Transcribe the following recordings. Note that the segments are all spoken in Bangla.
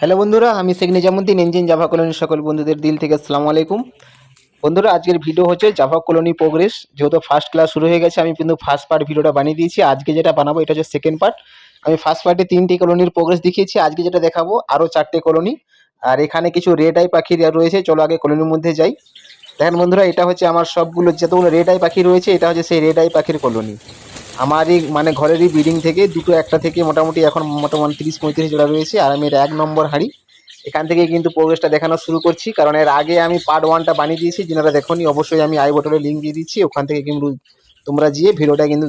হ্যালো বন্ধুরা, আমি শেখ নিজামুদ্দিন ইঞ্জিন জাভা কলোনির সকল বন্ধুদের দিল থেকে আসসালামু আলাইকুম। বন্ধুরা, আজকের ভিডিও হচ্ছে জাভা কলোনি প্রোগ্রেস যেহেতু ফার্স্ট ক্লাস শুরু হয়ে গেছে, আমি কিন্তু ফার্স্ট পার্ট ভিডিওটা বানিয়ে দিয়েছি। আজকে যেটা বানাবো, এটা হচ্ছে সেকেন্ড পার্ট আমি ফার্স্ট পার্টে তিনটি কলোনির প্রোগ্রেস দেখিয়েছি। আজকে যেটা দেখাবো আরও চারটে কলোনি আর এখানে কিছু রেড আই পাখি রয়েছে। চলো আগে কলোনির মধ্যে যাই। দেখেন বন্ধুরা, এটা হচ্ছে আমার সবগুলো যতগুলো রেড আই পাখি রয়েছে, এটা হচ্ছে সেই রেড আই পাখির কলোনি আমারই মানে ঘরেরই বিল্ডিং থেকে দুটো একটা থেকে মোটামুটি এখন মোটামুটি তিরিশ পঁয়ত্রিশ জোড়া রয়েছে, আর আমি এর এক নম্বর হাঁড়ি। এখান থেকে কিন্তু প্রোগ্রেসটা দেখানো শুরু করছি, কারণ এর আগে আমি পার্ট ওয়ানটা বানিয়ে দিয়েছি, যেনারা দেখোনি অবশ্যই আমি আই বটলে লিঙ্ক দিয়ে দিচ্ছি, ওখান থেকে কিন্তু তোমরা গিয়ে ভিডিওটা কিন্তু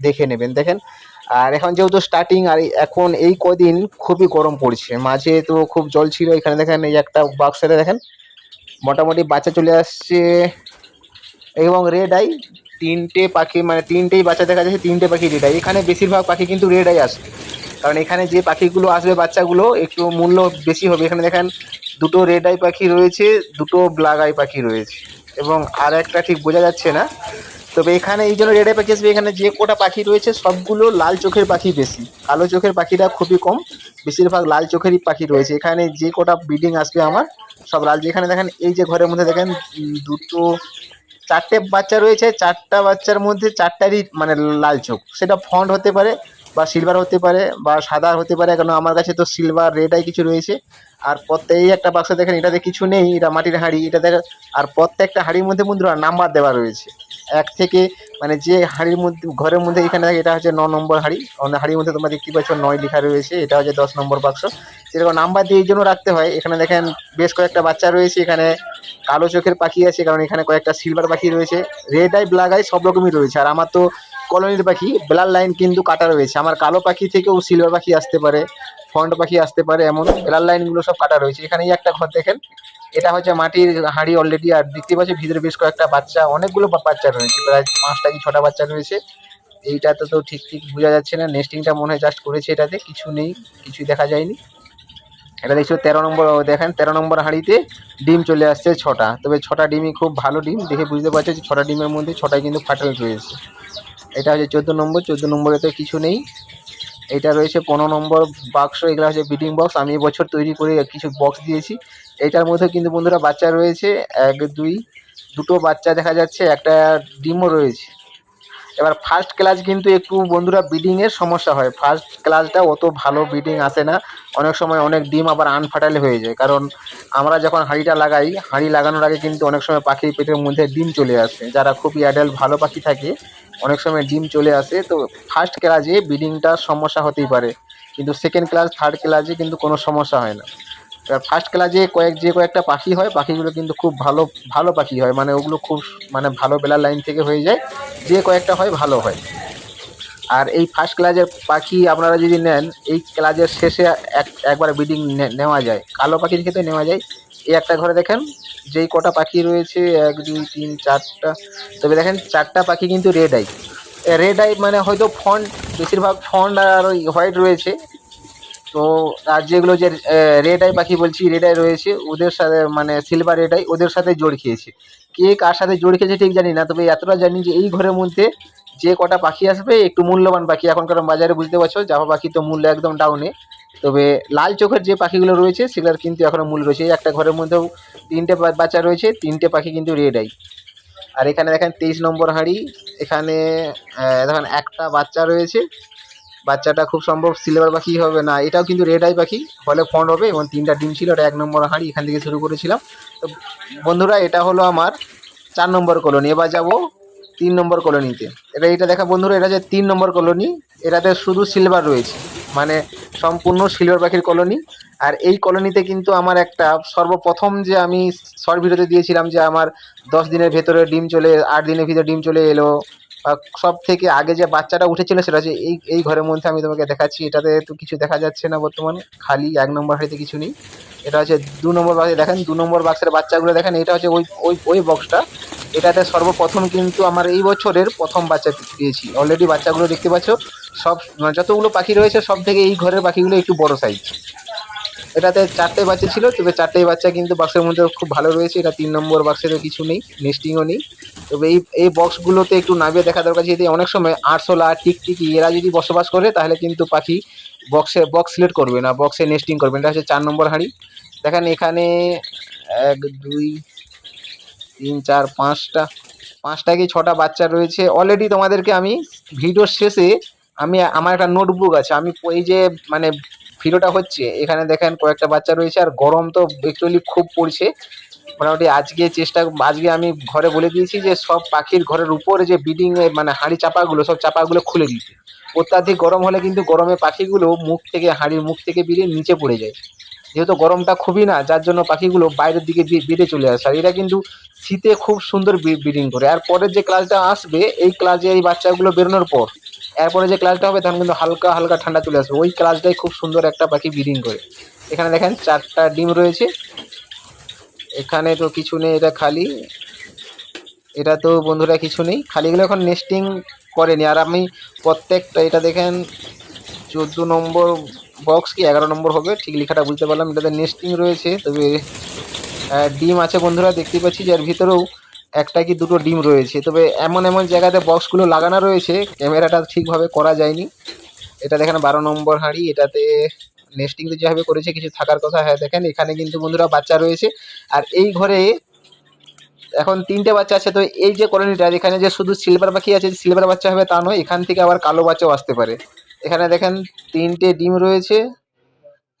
দেখে নেবেন, দেখেন। আর এখন যেহেতু স্টার্টিং আর এখন এই কদিন খুবই গরম পড়ছে, মাঝে তো খুব জল ছিল, এখানে দেখেন এই একটা বাক্সতে দেখেন। মোটামুটি বাচ্চা চলে আসছে, এবং রেড আই তিনটে পাখি মানে তিনটেই বাচ্চা দেখা যাচ্ছে তিনটে পাখি রেড আই এখানে বেশিরভাগ পাখি কিন্তু রেড আই আসে। কারণ এখানে যে পাখিগুলো আসবে, বাচ্চাগুলো, একটু মূল্য বেশি হবে। এখানে দেখেন, দুটো রেড আই পাখি রয়েছে, দুটো ব্ল্যাক আই পাখি রয়েছে। এবং আর একটা ঠিক বোঝা যাচ্ছে না। তবে এখানে এই জন্য রেড আই পাখি আসবে। এখানে যে কটা পাখি রয়েছে, সবগুলো লাল চোখের পাখি বেশি। কালো চোখের পাখিটা খুবই কম। বেশিরভাগ লাল চোখেরই পাখি রয়েছে। এখানে যে কটা ব্রিডিং আসবে আমার, সব লাল। যেখানে দেখেন, এই যে ঘরের মধ্যে দেখেন দুটো চারটে বাচ্চা রয়েছে, চারটা বাচ্চার মধ্যে চারটারই মানে লাল চোখ। সেটা ফন্ড হতে পারে বা সিলভার হতে পারে বা সাদা হতে পারে কারণ আমার কাছে তো সিলভার রেডাই কিছু রয়েছে। আর প্রত্যেক একটা বাক্স দেখেন, এটাতে কিছু নেই, এটা মাটির হাঁড়ি, এটা দেখেন আর প্রত্যেকটা হাঁড়ির মধ্যে বন্ধুরা নাম্বার দেওয়া রয়েছে। এক থেকে মানে যে হাঁড়ির মধ্যে, ঘরের মধ্যে এখানে দেখে এটা হচ্ছে ন নম্বর হাঁড়ি। হাঁড়ির মধ্যে তোমরা দেখতে পাচ্ছ? নয় লেখা রয়েছে, এটা হচ্ছে দশ নম্বর বাক্স। সেরকম নাম্বার দিয়ে এই জন্য রাখতে হয়, এখানে দেখেন বেশ কয়েকটা বাচ্চা রয়েছে, এখানে কালো চোখের পাখি আছে, কারণ এখানে কয়েকটা সিলভার পাখি রয়েছে। রেড আই ব্ল্যাক আই সব রকমই রয়েছে। আর আমার তো কলোনির পাখি ব্লার লাইন কিন্তু কাটা রয়েছে। আমার কালো পাখি থেকেও সিলভার পাখি আসতে পারে ফন্ট পাখি আসতে পারে এমন। ব্লার লাইনগুলো সব কাটা রয়েছে। এখানেই একটা ঘর দেখেন এটা হচ্ছে মাটির হাঁড়ি অলরেডি আর দেখতে পাচ্ছি ভিতরে বেশ কয়েকটা বাচ্চা, অনেকগুলো বাচ্চা রয়েছে, প্রায় পাঁচটা কি ছটা বাচ্চা রয়েছে। এইটাতে তো ঠিক ঠিক বোঝা যাচ্ছে না নেস্টিংটা মনে হয় জাস্ট করেছে এটাতে, কিছু নেই, কিছুই দেখা যায়নি। এটা দেখছ, তেরো নম্বর, দেখেন, তেরো নম্বর হাঁড়িতে ডিম চলে আসছে ছটা। তবে ছটা ডিমই খুব ভালো ডিম, দেখে বুঝতে পারছ যে ছটা ডিমের মধ্যে ছটাই কিন্তু ফাটাল রয়েছে এটা হচ্ছে চোদ্দ নম্বর, চোদ্দ নম্বরে তো কিছু নেই। এটা রয়েছে পনেরো নম্বর বাক্স এগুলো হচ্ছে বিডিং বক্স আমি এবছর তৈরি করে কিছু বক্স দিয়েছি। এটার মধ্যে কিন্তু বন্ধুরা বাচ্চা রয়েছে, এক, দুই, দুটো বাচ্চা দেখা যাচ্ছে, একটা ডিমও রয়েছে। এবার ফার্স্ট ক্লাস কিন্তু একটু বন্ধুরা ব্রিডিংয়ের সমস্যা হয়। ফার্স্ট ক্লাসটা অত ভালো ব্রিডিং আসে না। অনেক সময় অনেক ডিম আবার আনফার্টাইল হয়ে যায়। কারণ আমরা যখন হাঁড়িটা লাগাই, হাঁড়ি লাগানোর আগে কিন্তু অনেক সময় পাখির পেটের মধ্যে ডিম চলে আসে। যারা খুবই অ্যাডাল্ট ভালো পাখি থাকে, অনেক সময় ডিম চলে আসে। তো ফার্স্ট ক্লাসে ব্রিডিংটার সমস্যা হতেই পারে। কিন্তু সেকেন্ড ক্লাস থার্ড ক্লাসে কিন্তু কোনো সমস্যা হয় না। ফার্স্ট ক্লাসে কয়েক, যে কয়েকটা পাখি হয়, পাখিগুলো কিন্তু খুব ভালো ভালো পাখি হয়। মানে ওগুলো খুব মানে ভালো বেলার লাইন থেকে হয়ে যায়। যে কয়েকটা হয়, ভালো হয়। আর এই ফার্স্ট ক্লাসের পাখি আপনারা যদি নেন, এই ক্লাসের শেষে এক, একবার ব্রিডিং নেওয়া যায়। কালো পাখির ক্ষেত্রে নেওয়া যায়। এই একটা ঘরে দেখেন, যেই কটা পাখি রয়েছে, এক, দুই, তিন, চারটা। তবে দেখেন, চারটা পাখি কিন্তু রেড আই রেড আই মানে হয়তো ফন্ট বেশিরভাগ ফন্ট আর ওই হোয়াইট রয়েছে। তো আর যেগুলো যে রেড আই পাখি বলছি রেড আই রয়েছে, ওদের সাথে মানে সিলভার রেড আই ওদের সাথে জোড় খেয়েছে। কে কার সাথে জোড় খেয়েছে ঠিক জানি না, তবে এতটা জানি যে এই ঘরের মধ্যে যে কটা পাখি আসবে, একটু মূল্যবান পাখি। এখনকার বাজারে বুঝতে পারছ জাভা পাখি তো মূল্য একদম ডাউনে তবে লাল চোখের যে পাখিগুলো রয়েছে, সেগুলোর কিন্তু এখনও মূল্য রয়েছে। একটা ঘরের মধ্যেও তিনটে বাচ্চা রয়েছে, তিনটে পাখি কিন্তু রেড আই আর এখানে দেখেন তেইশ নম্বর হাঁড়ি, এখানে দেখেন একটা বাচ্চা রয়েছে। বাচ্চাটা খুব সম্ভব সিলভার পাখি হবে না। এটাও কিন্তু রেড আই পাখি, ফলে ফন্ড হবে এবং তিনটা ডিম ছিল, এটা এক নম্বর হাঁড়ি এখান থেকে শুরু করেছিলাম। তো বন্ধুরা, এটা হলো আমার চার নম্বর কলোনি এবার যাব তিন নম্বর কলোনিতে এটা এটা দেখা বন্ধুরা, এটা যে তিন নম্বর কলোনি এটাতে শুধু সিলভার রয়েছে মানে সম্পূর্ণ সিলভার পাখির কলোনি আর এই কলোনিতে কিন্তু আমার একটা সর্বপ্রথম যে আমি শর্ট ভিডিওতে দিয়েছিলাম যে আমার দশ দিনের ভেতরে ডিম চলে, আট দিনের ভিতরে ডিম চলে এলো সব থেকে আগে যে বাচ্চাটা উঠেছিল সেটা হচ্ছে এই এই ঘরের মধ্যে আমি তোমাকে দেখাচ্ছি। এটাতে তো কিছু দেখা যাচ্ছে না বর্তমানে। খালি এক নম্বর হাড়িতে কিছু নেই। এটা হচ্ছে দু নম্বর বাক্সে দেখেন, দু নম্বর বাক্সের বাচ্চাগুলো দেখেন, এটা হচ্ছে ওই ওই ওই বক্সটা এটাতে সর্বপ্রথম কিন্তু আমার এই বছরের প্রথম বাচ্চা পেয়েছি। অলরেডি বাচ্চাগুলো দেখতে পাচ্ছ। সব মানে যতগুলো পাখি রয়েছে সব থেকে এই ঘরের পাখিগুলো একটু বড় সাইজ এটাতে চারটে বাচ্চা ছিল, তবে চারটেই বাচ্চা কিন্তু বাক্সের মধ্যে খুব ভালো রয়েছে। এটা তিন নম্বর বাক্সেরও কিছু নেই নেস্টিংও নেই। তবে এই এই বক্সগুলোতে একটু নামিয়ে দেখা দরকার যদি অনেক সময় আরশোলা টিকটিকি, এরা যদি বসবাস করে, তাহলে কিন্তু পাখি বক্সে বক্স সিলেক্ট করবে না বক্সে নেস্টিং করবে এটা হচ্ছে চার নম্বর হাঁড়ি। দেখেন এখানে এক, দুই, তিন, চার, পাঁচটা পাঁচটা কি ছটা বাচ্চা রয়েছে। অলরেডি তোমাদেরকে আমি ভিডিওর শেষে আমি, আমার একটা নোটবুক আছে। আমি এই যে মানে ভিডিওটা হচ্ছে, এখানে দেখেন কয়েকটা বাচ্চা রয়েছে আর গরম তো অ্যাকচুয়ালি খুব পড়ছে। মোটামুটি আজকে চেষ্টা, আজকে আমি ঘরে বলে দিয়েছি যে সব পাখির ঘরের উপরে যে বিডিং মানে হাঁড়ি চাপাগুলো, সব চাপাগুলো খুলে দিতে। অত্যাধিক গরম হলে কিন্তু গরমে পাখিগুলো মুখ থেকে, হাঁড়ির মুখ থেকে বেরিয়ে নিচে পড়ে যায়। যেহেতু গরমটা খুবই না, যার জন্য পাখিগুলো বাইরের দিকে বি- বেরিয়ে চলে আসে। আর এটা কিন্তু শীতে খুব সুন্দর ব্রিডিং করে। আর পরের যে ক্লাসটা আসবে, এই ক্লাসে এই বাচ্চাগুলো বেরোনোর পর এরপরে যে ক্লাসটা হবে, তখন কিন্তু হালকা হালকা ঠান্ডা চলে আসবে। ওই ক্লাসটাই খুব সুন্দর একটা পাখি ব্রিডিং করে। এখানে দেখেন চারটা ডিম রয়েছে। এখানে তো কিছু নেই, এটা খালি। এটা তো বন্ধুরা কিছু নেই। খালিগুলো এখন নেস্টিং করেনি। আর আমি প্রত্যেকটা, এটা দেখেন, চোদ্দ নম্বর বক্স কি, এগারো নম্বর হবে? ঠিক লেখাটা বুঝতে পারলাম। এটাতে নেস্টিং রয়েছে। তবে ডিম আছে বন্ধুরা, দেখতে পাচ্ছি যার ভিতরেও একটা কি দুটো ডিম রয়েছে, তবে এমন এমন জায়গাতে বক্সগুলো লাগানো রয়েছে ক্যামেরাটা ঠিকভাবে করা যায়নি। এটা দেখেন বারো নম্বর হাঁড়ি, এটাতে নেস্টিং তো যেভাবে করেছে, কিছু থাকার কথা হ্যাঁ দেখেন, এখানে কিন্তু বন্ধুরা বাচ্চা রয়েছে। আর এই ঘরে এখন তিনটে বাচ্চা আছে, তো এই যে কলোনিটা এখানে যে শুধু সিলভার পাখি আছে সিলভার বাচ্চা হবে তা নয়, এখান থেকে আবার কালো বাচ্চাও আসতে পারে। এখানে দেখেন তিনটে ডিম রয়েছে।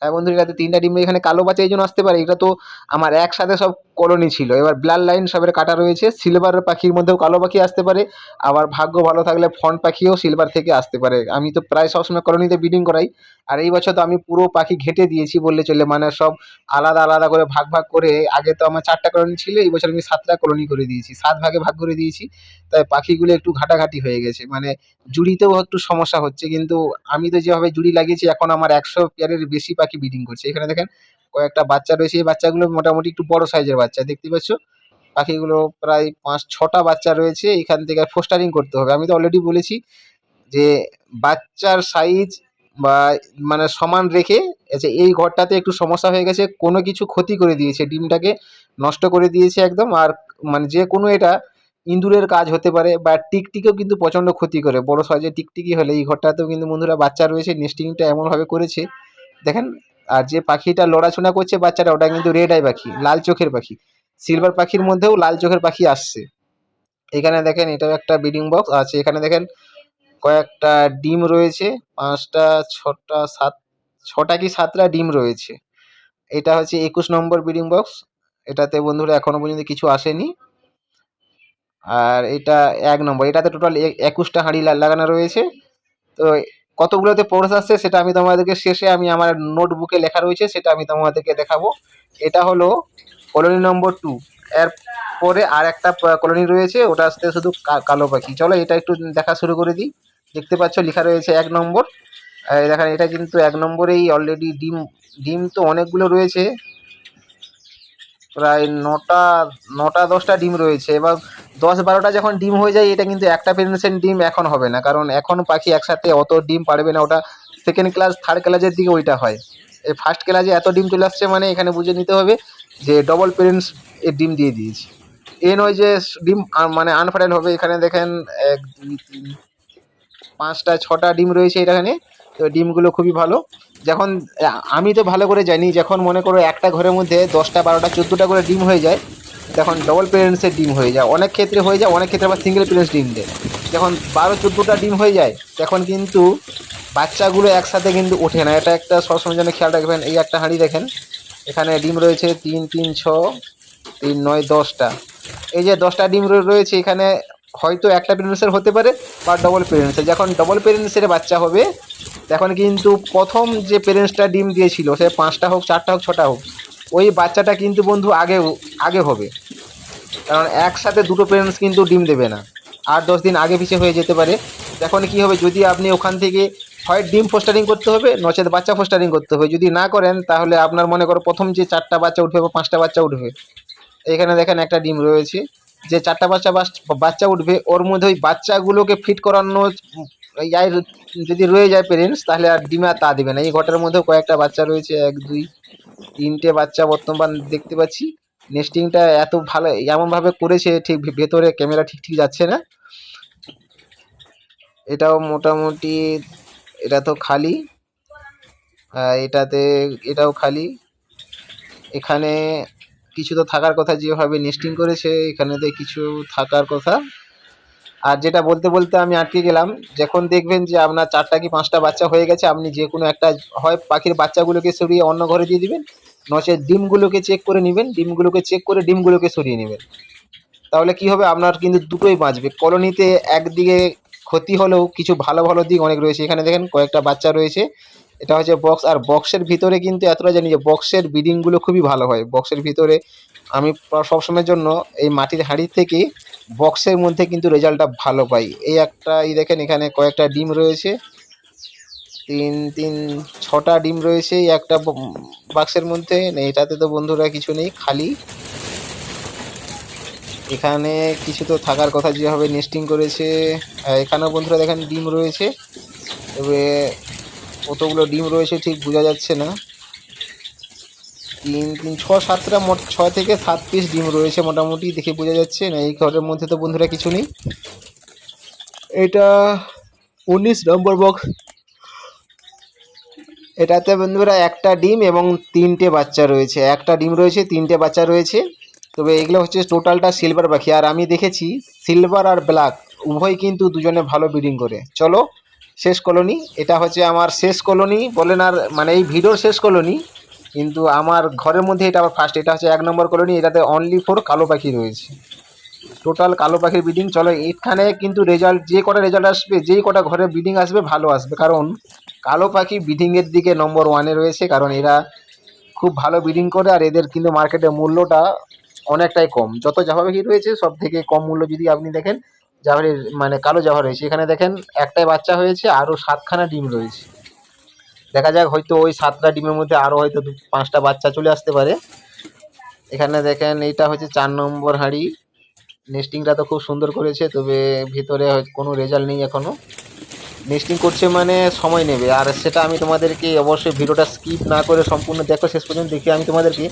হ্যাঁ বন্ধু এটাতে তিনটা ডিম এখানে কালো বাচ্চা এই জন্য আসতে পারে। এটা তো আমার একসাথে সব কলোনি ছিল। এবার ব্লাড লাইন সবের কাটা রয়েছে। সিলভার পাখির মধ্যেও কালো পাখি আসতে পারে। আবার ভাগ্য ভালো থাকলে ফন্ট পাখিও সিলভার থেকে আসতে পারে। আমি তো প্রায় সবসময় কলোনিতে ব্রিডিং করাই। আর এই বছর তো আমি পুরো পাখি ঘেটে দিয়েছি বললে চলে। মানে সব আলাদা আলাদা করে ভাগ ভাগ করে আগে তো আমার চারটা কলোনি ছিল, এই বছর আমি সাতটা কলোনি করে দিয়েছি। সাত ভাগে ভাগ করে দিয়েছি। তাই পাখিগুলো একটু ঘাটাঘাটি হয়ে গেছে। মানে জুড়িতেও একটু সমস্যা হচ্ছে। কিন্তু আমি তো যেভাবে জুড়ি লাগিয়েছি, এখন আমার একশো পেয়ারের বেশি পাখি ব্রিডিং করছে। এখানে দেখেন কয়েকটা বাচ্চা রয়েছে। এই বাচ্চাগুলো মোটামুটি একটু বড় সাইজের বাচ্চা, দেখতে পাচ্ছ? পাখিগুলো প্রায় পাঁচ, ছটা বাচ্চা রয়েছে। এখান থেকে ফোস্টারিং করতে হবে। আমি তো অলরেডি বলেছি যে বাচ্চার সাইজ বা মানে সমান রেখে আচ্ছা এই ঘরটাতে একটু সমস্যা হয়ে গেছে। কোনো কিছু ক্ষতি করে দিয়েছে। ডিমটাকে নষ্ট করে দিয়েছে একদম। আর মানে যে কোনো এটা ইঁদুরের কাজ হতে পারে বা টিকটিকিও কিন্তু প্রচণ্ড ক্ষতি করে। বড় সাইজের টিকটিকি হলে এই ঘরটাতেও কিন্তু বন্ধুরা বাচ্চা রয়েছে। নেস্টিংটা এমনভাবে করেছে দেখেন, আর যে পাখিটা লড়াচড়া করছে বাচ্চাটা, ওটা কিন্তু রেড আই পাখি, লাল চোখের পাখি। সিলভার পাখির মধ্যেও লাল চোখের পাখি আসছে। এখানে দেখেন, এটাও একটা ব্রিডিং বক্স আছে। এখানে দেখেন, কয়েকটা ডিম রয়েছে। পাঁচটা, ছটা, সাত, ছটা কি সাতটা ডিম রয়েছে। এটা হচ্ছে একুশ নম্বর ব্রিডিং বক্স এটাতে বন্ধুরা এখনও পর্যন্ত কিছু আসেনি। আর এটা এক নম্বর। এটাতে টোটাল একুশটা হাঁড়ি লাগানো রয়েছে। তো কতগুলোতে পৌঁছ আসছে সেটা আমি তোমাদেরকে শেষে আমি আমার নোটবুকে লেখা রয়েছে, সেটা আমি তোমাদেরকে দেখাবো। এটা হলো কলোনি নম্বর টু এর পরে আর একটা কলোনি রয়েছে, ওটা আসতে শুধু কালো পাখি। চলো এটা একটু দেখা শুরু করে দিই। দেখতে পাচ্ছ লেখা রয়েছে এক নম্বর। দেখেন, এটা কিন্তু এক নম্বরেই অলরেডি ডিম ডিম তো অনেকগুলো রয়েছে। প্রায় নটা নটা, দশটা ডিম রয়েছে এবার দশ, বারোটা যখন ডিম হয়ে যায়, এটা কিন্তু একটা পেরেন্টসের ডিম এখন হবে না। কারণ এখন পাখি একসাথে অত ডিম পারবে না, ওটা সেকেন্ড ক্লাস থার্ড ক্লাসের দিকে ওইটা হয়। এই ফার্স্ট ক্লাসে এত ডিম চলে আসছে মানে এখানে বুঝে নিতে হবে যে ডবল পেরেন্টস এর ডিম দিয়ে দিয়েছে। এ নয় যে ডিম মানে আনফার্টাইল হবে। এখানে দেখেন এক, দুই, তিন, পাঁচটা, ছটা ডিম রয়েছে এখানে। তো ডিমগুলো খুবই ভালো। যখন আমি তো ভালো করে জানি, যখন মনে করো একটা ঘরের মধ্যে দশটা, বারোটা, চোদ্দোটা করে ডিম হয়ে যায়, তখন ডবল পেরেন্টসের ডিম হয়ে যায়। অনেক ক্ষেত্রে হয়ে যায়, অনেক ক্ষেত্রে আবার সিঙ্গেল পেরেন্টস ডিম দেয়। যখন বারো, চোদ্দোটা ডিম হয়ে যায়, তখন কিন্তু বাচ্চাগুলো একসাথে কিন্তু ওঠে না। এটা একটা সবসময় যেন খেয়াল রাখবেন, এই একটা হাঁড়ি দেখেন, এখানে ডিম রয়েছে তিন তিন, ছ, তিন, নয়, দশটা। এই যে দশটা ডিম রয়ে- রয়েছে, এখানে হয়তো একটা পেরেন্টসের হতে পারে বা ডবল পেরেন্টসের যখন ডবল পেরেন্টসের বাচ্চা হবে, তখন কিন্তু প্রথম যে পেরেন্টসটা ডিম দিয়েছিল, সে পাঁচটা হোক, চারটা হোক, ছটা হোক, ওই বাচ্চাটা কিন্তু বন্ধু আগে আগে হবে। কারণ একসাথে দুটো পেরেন্টস কিন্তু ডিম দেবে না। আট, দশ দিন আগে পিছিয়ে হয়ে যেতে পারে। তখন কি হবে, যদি আপনি ওখান থেকে হয় ডিম ফোস্টারিং করতে হবে, নচেত বাচ্চা ফোস্টারিং করতে হবে। যদি না করেন, তাহলে আপনার মনে করো প্রথম যে চারটা বাচ্চা উঠবে বা পাঁচটা বাচ্চা উঠবে, এখানে দেখেন একটা ডিম রয়েছে। যে চারটা বাচ্চা বাচ্চা উঠবে, ওর মধ্যে ওই বাচ্চাগুলোকে ফিট করানো যদি রয়ে যায় পেরেন্টস তাহলে আর ডিমে তা দেবে না। এই ঘটার মধ্যেও কয়েকটা বাচ্চা রয়েছে, এক, দুই, তিনটে বাচ্চা বর্তমান দেখতে পাচ্ছি। নেস্টিংটা এত ভালো, এমনভাবে করেছে, ঠিক ভেতরে ক্যামেরা ঠিক ঠিক যাচ্ছে না। এটাও মোটামুটি, এটা তো খালি। এটাতে, এটাও খালি। এখানে কিছু তো থাকার কথা যেভাবে নেস্টিং করেছে, এখানেতে কিছু থাকার কথা। আর যেটা বলতে বলতে আমি আটকে গেলাম, যখন দেখবেন যে আপনার চারটা কি পাঁচটা বাচ্চা হয়ে গেছে, আপনি যে কোনো একটা হয় পাখির বাচ্চাগুলোকে সরিয়ে অন্য ঘরে দিয়ে দিবেন নচে ডিমগুলোকে চেক করে নেবেন, ডিমগুলোকে চেক করে ডিমগুলোকে সরিয়ে নেবেন। তাহলে কি হবে? আপনার কিন্তু দুটোই বাঁচবে। কলোনিতে একদিকে ক্ষতি হলেও কিছু ভালো ভালো দিক অনেক রয়েছে। এখানে দেখেন কয়েকটা বাচ্চা রয়েছে। এটা হচ্ছে বক্স আর বক্সের ভিতরে কিন্তু এতটা জানি যে বক্সের বিডিংগুলো খুবই ভালো হয়। বক্সের ভিতরে আমি সবসময়ের জন্য এই মাটির হাঁড়ি থেকে বক্সের মধ্যে কিন্তু রেজাল্টটা ভালো পাই। এই একটা, এই দেখেন এখানে কয়েকটা ডিম রয়েছে। তিন তিন, ছটা ডিম রয়েছে একটা বাক্সের মধ্যে। এটাতে তো বন্ধুরা কিছু নেই, খালি। এখানে কিছু তো থাকার কথা, যেভাবে নেস্টিং করেছে। এখানেও বন্ধুরা দেখেন ডিম রয়েছে। তবে কতগুলো ডিম রয়েছে ঠিক বোঝা যাচ্ছে না। তিন তিন, ছ, সাতটা, মোট ছয় থেকে সাত পিস ডিম রয়েছে মোটামুটি দেখে বোঝা যাচ্ছে। না, এই ঘরের মধ্যে তো বন্ধুরা কিছু নেই। এটা উনিশ নম্বর বক্স এটাতে বন্ধুরা একটা ডিম এবং তিনটে বাচ্চা রয়েছে। একটা ডিম রয়েছে, তিনটে বাচ্চা রয়েছে। তবে এগুলো হচ্ছে টোটালটা সিলভার পাখি আর আমি দেখেছি সিলভার আর ব্ল্যাক উভয় কিন্তু দুজনে ভালো ব্রিডিং করে। চলো শেষ কলোনি। এটা হচ্ছে আমার শেষ কলোনি বলেন আর মানে এই ভিডিওর শেষ কলোনি। কিন্তু আমার ঘরের মধ্যে এটা আবার ফার্স্ট এটা হচ্ছে এক নম্বর কলোনি, এটাতে অনলি ফোর কালো পাখি রয়েছে। টোটাল কালো পাখির ব্রিডিং চলো। এখানে কিন্তু রেজাল্ট যে কটা রেজাল্ট আসবে, যেই কটা ঘরে ব্রিডিং আসবে, ভালো আসবে। কারণ কালো পাখি ব্রিডিংয়ের দিকে নম্বর ওয়ানে রয়েছে, কারণ এরা খুব ভালো ব্রিডিং করে আর এদের কিন্তু মার্কেটে মূল্যটা অনেকটাই কম। যত জাভা পাখি রয়েছে সব থেকে কম মূল্য যদি আপনি দেখেন জাভার মানে কালো জাভা রয়েছে। এখানে দেখেন, একটাই বাচ্চা হয়েছে, আরও সাতখানা ডিম রয়েছে। দেখা যাক, হয়তো ওই সাতটা ডিমের মধ্যে আরও হয়তো পাঁচটা বাচ্চা চলে আসতে পারে। এখানে দেখেন, এইটা হচ্ছে চার নম্বর হাঁড়ি। নেস্টিংটা তো খুব সুন্দর করেছে, তবে ভিতরে কোনো রেজাল্ট নেই এখনও নেস্টিং করছে মানে সময় নেবে। আর সেটা আমি তোমাদেরকে অবশ্যই ভিডিওটা স্কিপ না করে সম্পূর্ণ দেখো, শেষ পর্যন্ত দেখে আমি তোমাদেরকে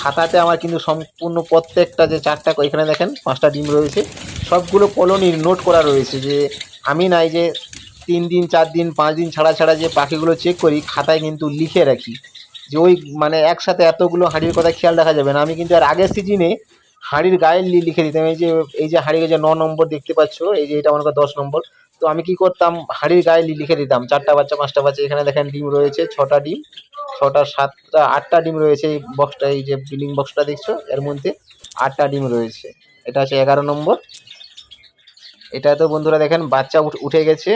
খাতাতে আমার কিন্তু সম্পূর্ণ প্রত্যেকটা যে চারটা, এখানে দেখেন, পাঁচটা ডিম রয়েছে। সবগুলো কলোনির নোট করা রয়েছে যে, আমি নাই যে তিন দিন, চার দিন, পাঁচ দিন ছাড়া ছাড়া যে পাখিগুলো চেক করি, খাতায় কিন্তু লিখে রাখি। যে ওই মানে একসাথে এতগুলো হাঁড়ির কথা খেয়াল রাখা যাবে না। আমি কিন্তু আর আগের সিজনে হাঁড়ির গায়ে লিখে দিতাম। এই যে এই যে হাঁড়ির যে ন নম্বর দেখতে পাচ্ছ, এই যে এটা মনে দশ নম্বর। তো আমি কি করতাম? হাঁড়ির গায়ে লি- লিখে দিতাম। চারটা বাচ্চা, পাঁচটা বাচ্চা, এখানে দেখেন ডিম রয়েছে, ছটা ডিম, ছটা, সাতটা, আটটা ডিম রয়েছে এই বক্সটা এই যে বিলিং বক্সটা দেখছ? এর মধ্যে আটটা ডিম রয়েছে। এটা হচ্ছে এগারো নম্বর। এটা তো বন্ধুরা দেখেন, বাচ্চা উঠে গেছে।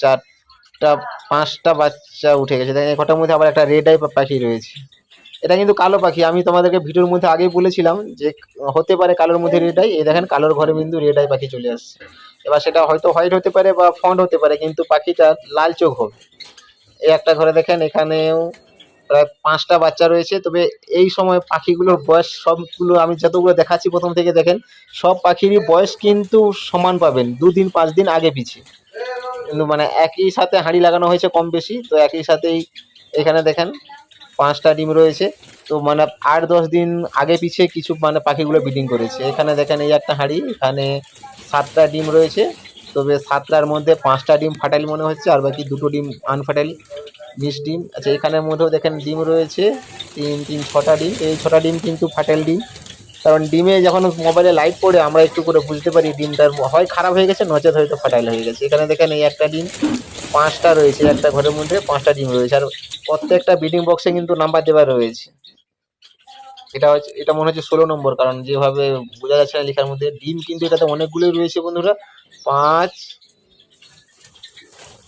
চারটা, পাঁচটা বাচ্চা উঠে গেছে। দেখেন কটার মধ্যে আবার একটা রেড আই পাখি রয়েছে। এটা কিন্তু কালো পাখি। আমি তোমাদেরকে ভিডিওর মধ্যে আগেই বলেছিলাম যে, হতে পারে কালোর মধ্যে রেড আই এই দেখেন, কালোর ঘরে কিন্তু রেড আই পাখি চলে আসছে। এবার সেটা হয়তো হোয়াইট হতে পারে বা ফন্ড হতে পারে, কিন্তু পাখিটা লাল চোখ হবে। এই একটা ঘরে দেখেন, এখানেও প্রায় পাঁচটা বাচ্চা রয়েছে। তবে এই সময় পাখিগুলোর বয়স সবগুলো আমি যতগুলো দেখাচ্ছি, প্রথম থেকে দেখেন, সব পাখিরই বয়স কিন্তু সমান পাবেন। দুদিন, পাঁচ দিন আগে পিছিয়ে। কিন্তু মানে একই সাথে হাঁড়ি লাগানো হয়েছে কম বেশি, তো একই সাথেই এখানে দেখেন, পাঁচটা ডিম রয়েছে। তো মানে আট, দশ দিন আগে পিছিয়ে কিছু মানে পাখিগুলো ব্রিডিং করেছে। এখানে দেখেন এই একটা হাঁড়ি, এখানে সাতটা ডিম রয়েছে। তবে সাতটার মধ্যে পাঁচটা ডিম ফাটাইল মনে হচ্ছে, আর বাকি দুটো ডিম আনফাটাইল মিস ডিম। আচ্ছা এখানের মধ্যেও দেখেন ডিম রয়েছে। তিন তিন, ছটা ডিম। এই ছটা ডিম কিন্তু ফাটাইল ডিম। কারণ ডিমে যখন মোবাইলে লাইট পড়ে, আমরা একটু করে বুঝতে পারি ডিমটার হয় খারাপ হয়ে গেছে, নচেত হয়তো ফাটাইল হয়ে গেছে। এখানে দেখেন এই একটা ডিম, পাঁচটা রয়েছে একটা ঘরের মধ্যে, পাঁচটা ডিম রয়েছে। আর প্রত্যেকটা বিডিং বক্সে কিন্তু নাম্বার দেওয়া রয়েছে। এটা হচ্ছে, এটা মনে হচ্ছে ষোলো নম্বর, কারণ যেভাবে বোঝা যাচ্ছে না লেখার মধ্যে। ডিম কিন্তু এটাতে অনেকগুলোই রয়েছে বন্ধুরা। পাঁচ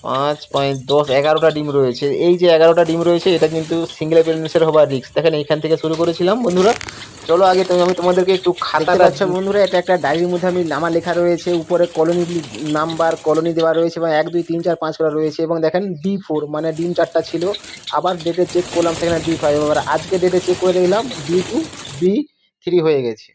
পাঁচ পয়েন্ট দশ এগারোটা ডিম রয়েছে। এই যে এগারোটা ডিম রয়েছে এটা কিন্তু সিঙ্গেল প্রেগনেন্সির হবার রিস্ক দেখেন এইখান থেকে শুরু করেছিলাম বন্ধুরা। চলো আগে তুমি আমি তোমাদেরকে একটু খাতা আচ্ছা বন্ধুরা এটা একটা ডায়েরির মধ্যে আমি নামা লেখা রয়েছে। উপরে কলোনি নাম্বার কলোনি দেওয়া রয়েছে এবং এক দুই তিন চার পাঁচ করা রয়েছে এবং দেখেন ডি ফোর মানে ডিম চারটা ছিল। আবার ডেটে চেক করলাম সেখানে ডি ফাইভ এবার আজকে ডেটে চেক করে দেখলাম ডি টু বি থ্রি হয়ে গেছে।